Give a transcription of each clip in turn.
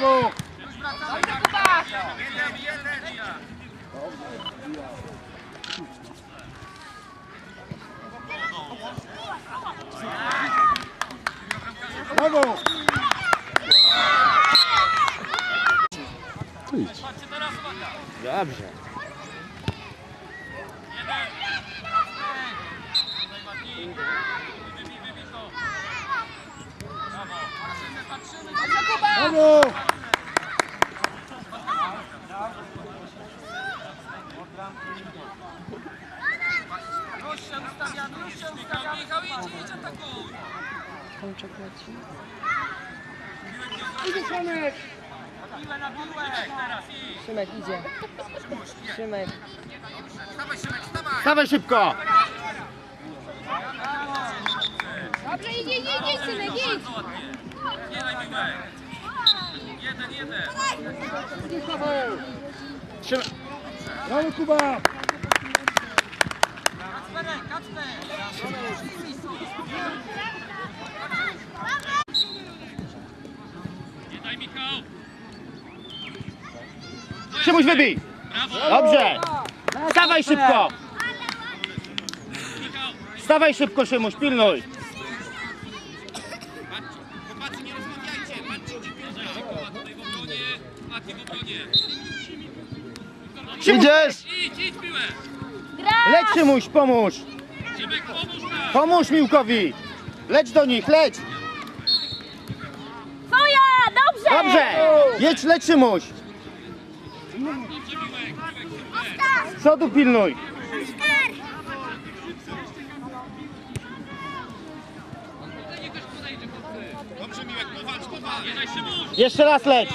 Brawo! Brawo! Dobrze. Na piłę! Teraz idź! Szymek idzie. Szymek. Dawaj Szymek, dawaj! Stawaj szybko! Dobrze, idź, idź, idź, synek, idź. Nie daj piłę! Jeden, jeden! Trzymaj. Brawo Kuba! Kacperek, Kacper! Nie daj Michał! Szymuś wybij! Dobrze! Stawaj szybko! Stawaj szybko Szymuś, pilnuj! Chłopacy, nie rozmawiajcie! Patrzcie, gdzie piłka! Mikoła tutaj w obronie, Mati w obronie! Idziesz! Idź, idź piłę! Leć Szymuś, pomóż! Szymek, pomóż nam! Pomóż Miłkowi! Leć do nich, leć! Twoja, dobrze. Dobrze! Jedź, leć Szymuś! Dobrze, Miłek, Miłek, super! Z przodu pilnuj! Tutaj też podejdzie, chłopcy! Dobrze, Miłek, powalcz, powalcz! Jeszcze raz leć!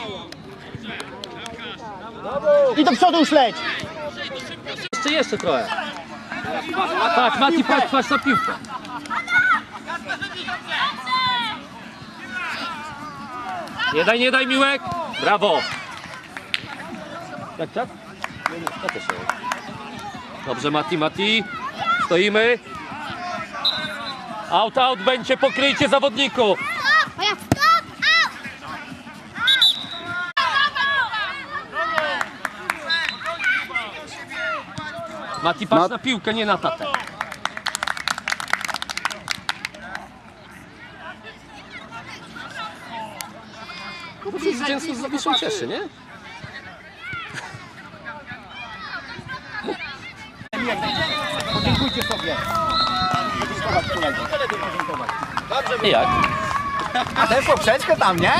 I do przodu już leć! Jeszcze, jeszcze trochę. Patrz, Mati, patrz, patrz na piłkę. Nie daj, nie daj, Miłek. Brawo. Tak? Ja też. Dobrze, Mati, Mati. Stoimy. Out, out, będzie pokryjcie out. Mati, patrz na piłkę, nie na tatę. No to zwycięstwo z Zawiszą cieszy, nie? I jak? A ten poprzeczkę tam, nie?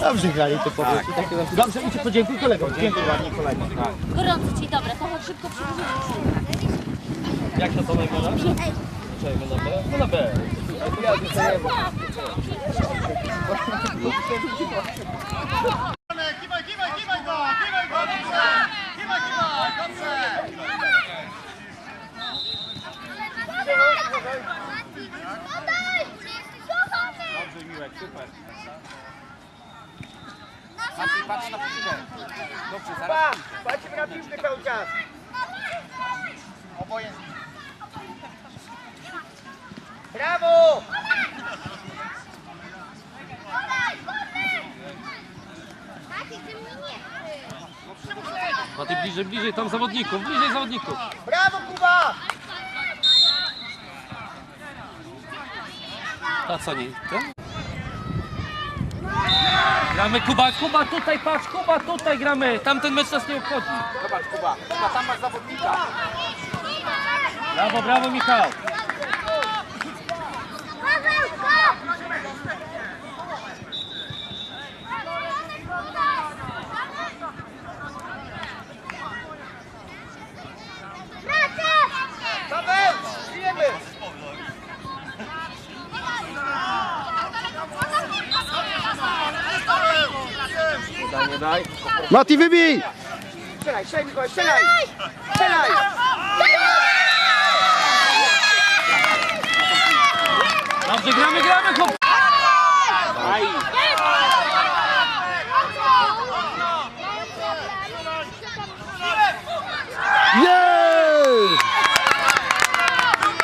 Dobrze grali te powieki. Dobrze, idź podziękuj kolegom. Dziękuję ładnie kolegom. Gorąco ci, dobra, to chodź szybko przybliżyć. Jak to Tomek ma na Czekaj, na B? No na B. Kiwaj, kiwaj, kiwaj go! Kiwaj go! Dobrze! Kiwaj, kiwaj! Dobrze! Dobrze, Miłek, super. Maciej, patrz na piłkę. Dobrze, zaraz. Patrzcie na piłkę cały czas. Oboje. Brawo! Mati, bliżej, bliżej, tam zawodników, bliżej zawodników. Brawo, Kuba! A co nie? Ten? Gramy Kuba, Kuba tutaj, patrz, Kuba tutaj gramy. Tamten mecz nas nie obchodzi. Zobacz, Kuba. Kuba, tam masz zawodnika. Brawo, brawo Michał. Paweł, żyjemy! Daj, nie daj. Mati, wybij! Strzelaj, strzelaj, Mikołaj, strzelaj! Strzelaj! Dobrze, gramy, gramy!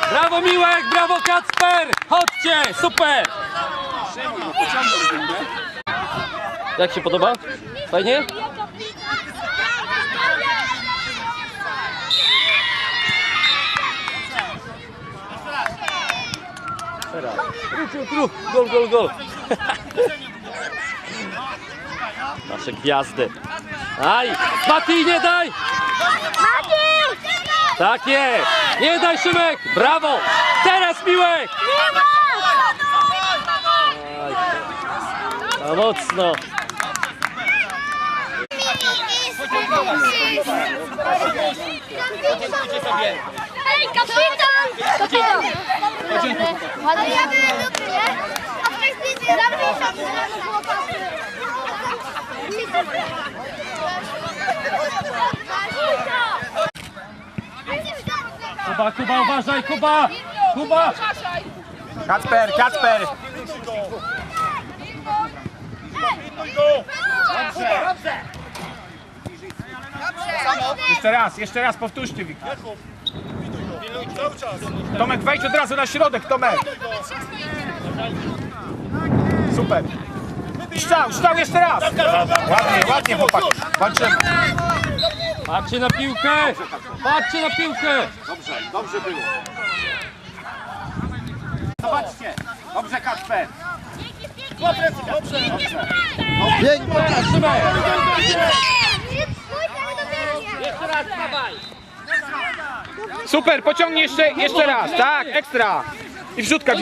Brawo Miłek, brawo Kacper. Chodźcie, super. Jak się podoba? Fajnie? Ruch, ruch. Gol, gol, gol. Nasze gwiazdy. Aj! Mati, nie daj! Tak jest! Nie daj Szymek! Brawo! Teraz Miłek! A mocno. Ej, kapitan! Kapitan! Ale ja byłem dobry, nie? A wcześniej było Kuba, Kuba, uważaj, Kuba! Kuba! Kacper, Kacper! Jeszcze raz, jeszcze raz powtórzcie Wiktor. Tomek, wejdź od razu na środek, Tomek. Super. Szczał, szczał jeszcze raz. Ładnie, ładnie chłopaki. Walczymy. Patrzcie na piłkę! Patrzcie na piłkę! Dobrze, dobrze było. Zobaczcie. Dobrze, Kacper. Dobrze, dobrze. Szymek! Super, pociągnij jeszcze, jeszcze raz. Tak, ekstra. I wrzutka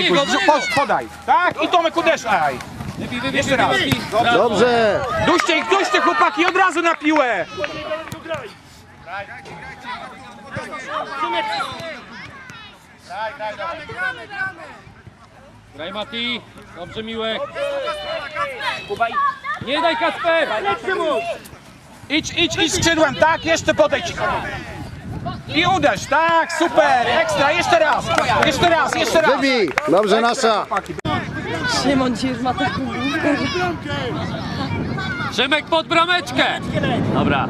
chodź, podaj. Tak, i Tomek uderzaj. Jeszcze raz. Dobrze. Duście ich, duście chłopaki, od razu na piłę. Graj Mati! Dobrze Miłek! Nie daj Kasper! Idź, idź, idź skrzydłem, tak, jeszcze podejdź. I uderz, tak, super, ekstra, jeszcze raz, jeszcze raz, jeszcze raz. Wybij. Dobrze, nasza. Szymon ci już ma taką główkę. Szymek pod brameczkę! Dobra.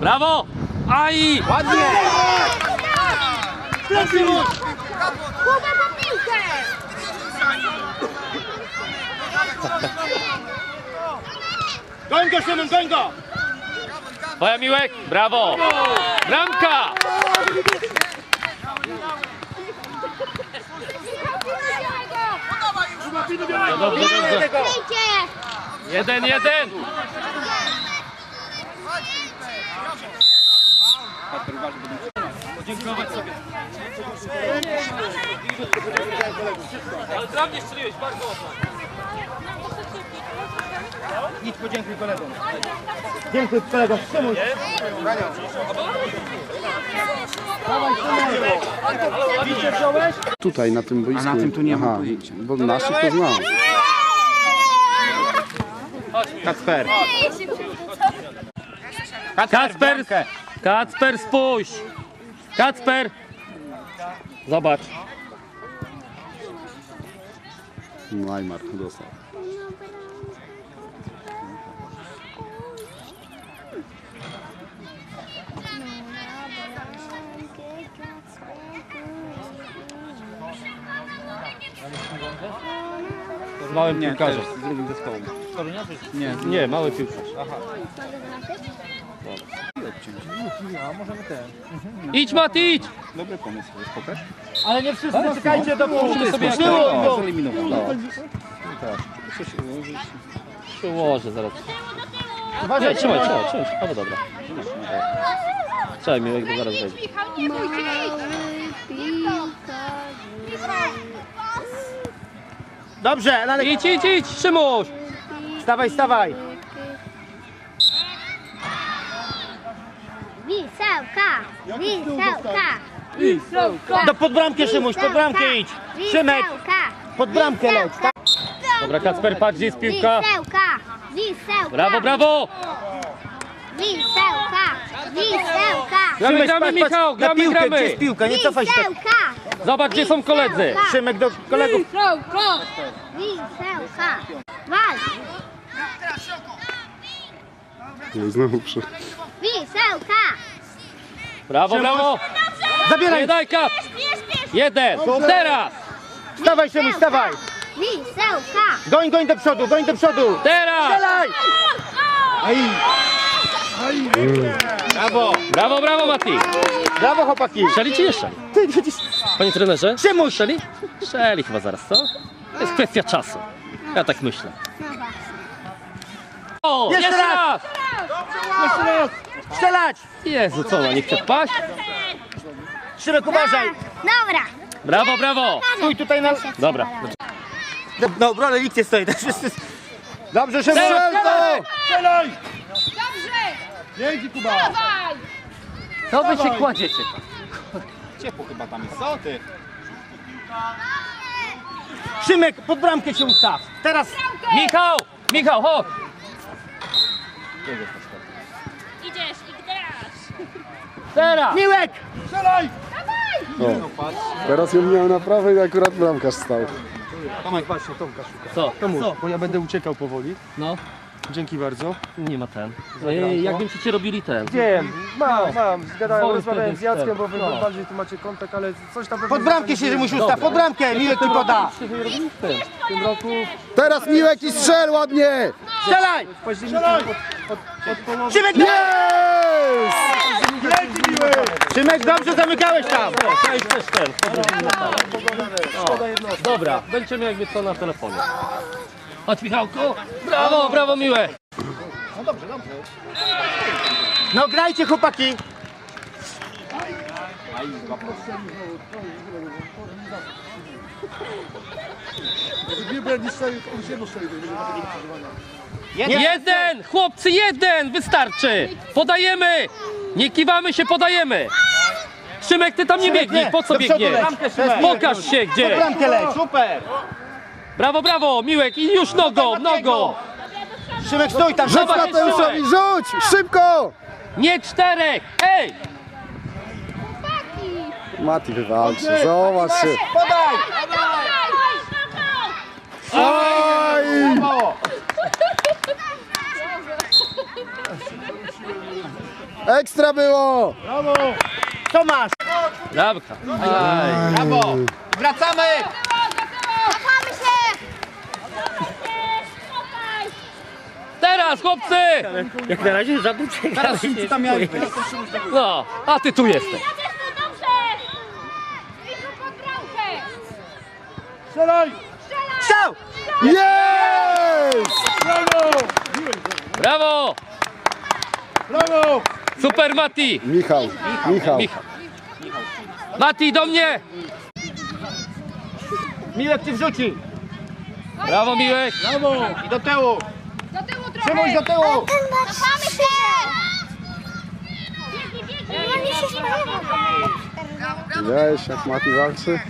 Brawo! Aj! Ładnie. Kuba po piłkę! Goń go, Szymon, goń go. Twoja Miłek! Brawo! Bramka! No dobrze, dobrze. Jeden, jeden! Podziękować sobie. Ale dla mnie strzeliłeś bardzo ładnie. Idź podziękuj kolegom. Dziękuję kolegom. Szymon. Tutaj na tym boisku. A na tym tu nie ma pojęcia. Bo naszych to znam. Kacper. Kacper! Kacper, spójrz! Kacper! Zobacz. Neymar dostał. Z małym piłkarzem. Z drugim zespołem. Nie, nie, mały piłkarz. Idź Mati, idź! Ale nie wszyscy czekajcie do Musimy sobie jakoś Przyło- Eliminował. No. Przyłożę zaraz. Nie, Uważaj, trzymaj, trzymaj, trzymaj. No dobra. Trzymaj miłek, zaraz wejdzie. Dobrze, ale Idź, idź, idź, Szymuś! stawaj, stawaj. Wisełka! Wisełka! Do pod bramkę Szymuś, pod bramkę idź. Szymek, Wisełka! pod bramkę leć. Tak? Dobra, Kacper, patrz, gdzie jest piłka. Wisełka! Wisełka! Brawo, brawo! Wisełka! Wisełka! Gramy, gramy, Michał, gramy, gramy. Gdzie jest piłka, nie cofaj się tak. Wisełka! Zobacz, gdzie są koledzy. Szymek do kolegów. Wisełka! Wisełka! Wal! No znowu. Wisełka! Brawo, brawo! Nie Zabieraj. daj kap! Jeden! Teraz! Stawaj Szymuś, stawaj. Wisełka! Goń, goń do przodu, goń do przodu! Teraz! Strzelaj! Brawo! Brawo, brawo Mati! Brawo chłopaki! Strzeli czy nie strzeli? Panie trenerze? Czemu? Strzeli? Strzeli chyba zaraz, co? To jest kwestia czasu. Ja tak myślę. O, Jeszcze jeszcze, raz! raz! Jeszcze raz! Strzelać! Jezu, co ona nie chce wpaść? Szymek uważaj! Dobra! Brawo, brawo! Stój tutaj na... Dobra. No, obrony nikt nie stoi, tak. Dobrze, Szymon! Strzelaj! Strzelaj! Co wy się kładziecie? Ciepło chyba tam jest, co ty? Szymek, pod bramkę się ustaw! Teraz... Michał! Michał, chodź! Idziesz i grasz! Teraz! Miłek! O. Teraz ją miałem na prawej i akurat bramkarz stał. Tomek, właśnie, Tomka szuka. Co? To mów, bo ja będę uciekał powoli. No, Dzięki bardzo. nie ma ten. Ej, jak będziecie robili ten? Wiem, mam, mam. Zgadałem, rozmawiałem z wtedy Jackiem, bo wy no. bardziej tu macie kontakt, ale coś tam Pod bramkę się musi ustaw, pod bramkę! Miłek ci poda! w tym roku. Teraz Miłek i strzel ładnie! Strzelaj! Szymek, Jest! Szymek, dobrze zamykałeś tam! Już też ten. O, dobra, będziemy jakby co na telefonie. Chodź Michałku! Brawo, brawo miłe! No grajcie chłopaki! Jeden! Chłopcy, jeden! Wystarczy! Podajemy! Nie kiwamy się, podajemy! Szymek, ty tam nie biegnij, po co biegniesz? Pokaż się gdzie! super! Brawo, brawo, Miłek i już nogą, nogą! Szymek, stój tam! Rzuć Zobacz, Mateuszowi, rzuć! Szybko! Nie czterech! Ej! Mati wywalczy, zobacz się. Podaj! Oj! Ekstra było! Brawo! Tomasz! Brawka! Aj. Brawo! Wracamy! Kochamy się! Teraz, chłopcy! Jak na razie żadnych Teraz tam miałeś być. No, a ty tu jesteś. Strzelaj! Strzał! Jest! Brawo! Brawo! Super Mati! Michał, Michał. Michał. Mati, do mnie! Miłek ci wrzuci! Brawo, Miłek! Brawo! I do tyłu! Szymuś do tyłu! Kochamy się! Widziałeś jak Mati walczy?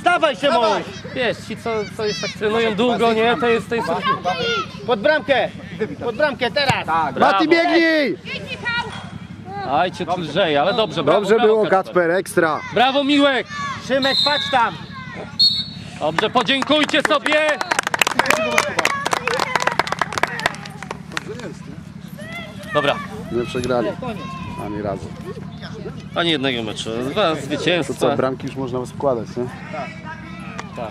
Stawaj Szymuś! Wiesz, ci co, co jest tak trenują długo, nie? To jest, to jest... Pod bramkę! Pod bramkę teraz! Tak. Brawo. Mati biegnij! Aj, cię tu lżej, ale dobrze, brawo, Dobrze brawo, było Kacper. Kacper, ekstra. Brawo, Miłek! Szymek, patrz tam! Dobrze, podziękujcie sobie! Dobra, Nie przegrali. Ani razu. ani jednego meczu. Dwa To co, zwycięstwa. bramki już można składać, nie? Tak.